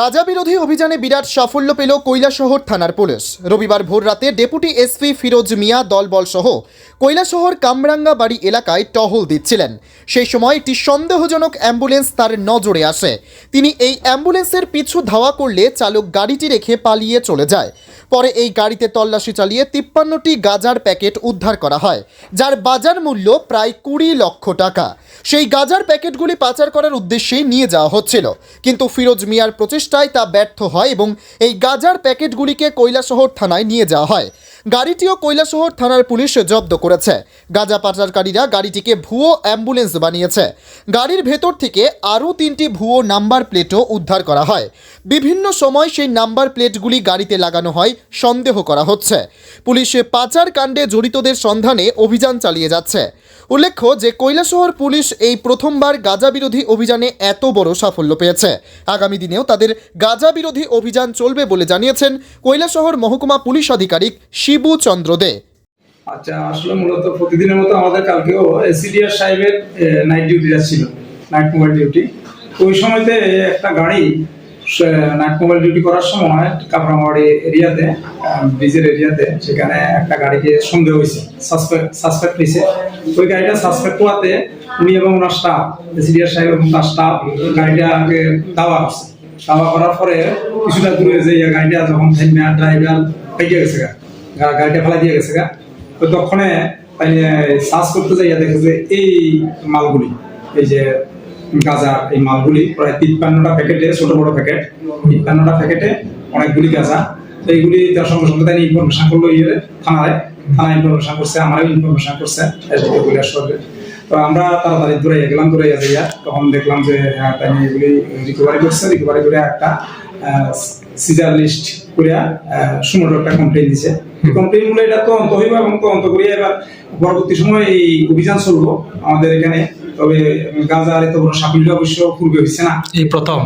গাজা বিরোধী অভিযানে বিরাট সাফল্য পেল কৈলাসহর থানার পুলিশ। রবিবার ভোর রাতে ডেপুটি এসপি ফিরোজ মিয়া দলবল সহ কৈলাসহর কামরাঙ্গা বাড়ি এলাকায় টহল দিচ্ছিলেন। সেই সময় একটি সন্দেহজনক অ্যাম্বুলেন্স তার নজরে আসে। তিনি এই অ্যাম্বুলেন্সের পিছু ধাওয়া করলে চালক গাড়িটি রেখে পালিয়ে চলে যায়। পরে এই গাড়িতে তল্লাশি চালিয়ে তিপ্পান্নটি গাজার প্যাকেট উদ্ধার করা হয়, যার বাজার মূল্য প্রায় কুড়ি লক্ষ টাকা। সেই গাজার প্যাকেটগুলি পাচার করার উদ্দেশ্যেই নিয়ে যাওয়া হচ্ছিল, কিন্তু ফিরোজ মিয়ার প্রচেষ্টায় তা ব্যর্থ হয় এবং এই গাজার প্যাকেটগুলিকে কৈলাসহর থানায় নিয়ে যাওয়া হয়। গাড়িটিও কৈলাসহর থানার পুলিশ জব্দ করেছে। গাজা পাচারকারীরা গাড়িটিকে ভুয়ো অ্যাম্বুলেন্স বানিয়েছে। গাড়ির ভেতর থেকে আরও তিনটি ভুয়ো নাম্বার প্লেটও উদ্ধার করা হয়। বিভিন্ন সময় সেই নাম্বার প্লেটগুলি গাড়িতে লাগানো হয় সন্দেহ করা হচ্ছে। পুলিশ পাচার কাণ্ডে জড়িতদের সন্ধানে অভিযান চালিয়ে যাচ্ছে। উল্লেখ্য যে, কৈলাসহর পুলিশ এই প্রথমবার গাজা বিরোধী অভিযানে এত বড় সাফল্য পেয়েছে। আগামী দিনেও তাদের গাজা বিরোধী অভিযান চলবে বলে জানিয়েছেন কৈলাসহর মহকুমা পুলিশ আধিকারিক শিবু চন্দ্র দে। আচ্ছা আসলে মূলত প্রতিদিনের মতো আমাদের কালকেও এসিডিআর সাহেবের নাইট ডিউটিটা ছিল নাইট মোবাইল ডিউটি ওই সময়তে একটা গাড়ি ডিউটি করার সময় কাপড়ামারি এরিয়াতে ব্রিজের এরিয়াতে সেখানে একটা গাড়িকে সন্দেহ হয়েছে সাসপেক্ট হয়েছে। ওই গাড়িটা সাসপেক্ট হওয়াতে উনি এবং ওনার স্টাফ এসিডিআর সাহেব এবং তার স্টাফ গাড়িটাকে দাওয়া করছে। দাওয়া করার পরে কিছুটা দূরে যে গাড়িটা যখন ড্রাইভার পেয়ে গেছে গাড়িটা ফেলা দিয়ে গেছে গা। তো তখনে সার্চ করতে যাইয়া দেখে যে এই মালগুলি, এই যে গাঁজা এই মালগুলি, প্রায় তিপ্পান্নটা প্যাকেটে, ছোট বড় প্যাকেট, তিপ্পান্নটা প্যাকেটে অনেকগুলি গাঁজা। এইগুলি তার সঙ্গে সঙ্গে তাই ইনফরমেশন করল ইয়ে থানায়। থানা ইনফরমেশন করছে, আমারও ইনফরমেশন করছে তো আমরা তাড়াতাড়ি দৌড়াইয়া গেলাম দৌড়াইয়া যাইয়া তখন দেখলাম যে হ্যাঁ তাই এগুলি রিকভারি করছে রিকভারি করে একটা সিজার লিস্ট করিয়া সুন্দর একটা কমপ্লেন দিছে। কমপ্লেনগুলো এটা তদন্ত হইব এবং তদন্ত করিয়া এবার পরবর্তী সময় এই অভিযান চলবো। আমাদের এখানে তবে গাজার এত বড় সাফল্য অবশ্য পূর্বে হয়েছে না। এই প্রথম।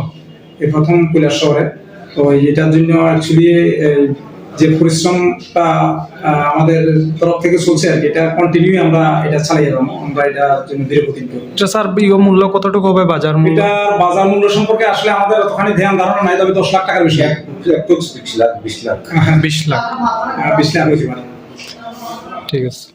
এই প্রথম কৈলাস শহরে। তো এটার জন্য অ্যাকচুয়ালি যে পরিশ্রমটা আমাদের তরফ থেকে চলছে আর কি এটা কন্টিনিউ আমরা এটা চালিয়ে যাব। আমরা এটা জন্য প্রতিজ্ঞ এটা স্যার ইয়ে মূল্য কতটুকু হবে বাজার মূল্য? এটার বাজার মূল্য সম্পর্কে আসলে আমাদের অতখানি ধ্যান ধারণা নাই তবে দশ লাখ টাকার বেশি। বিশ লাখ বিশ লাখ। বিশ লাখ। আহ, বিশ লাখ মানে। ঠিক আছে।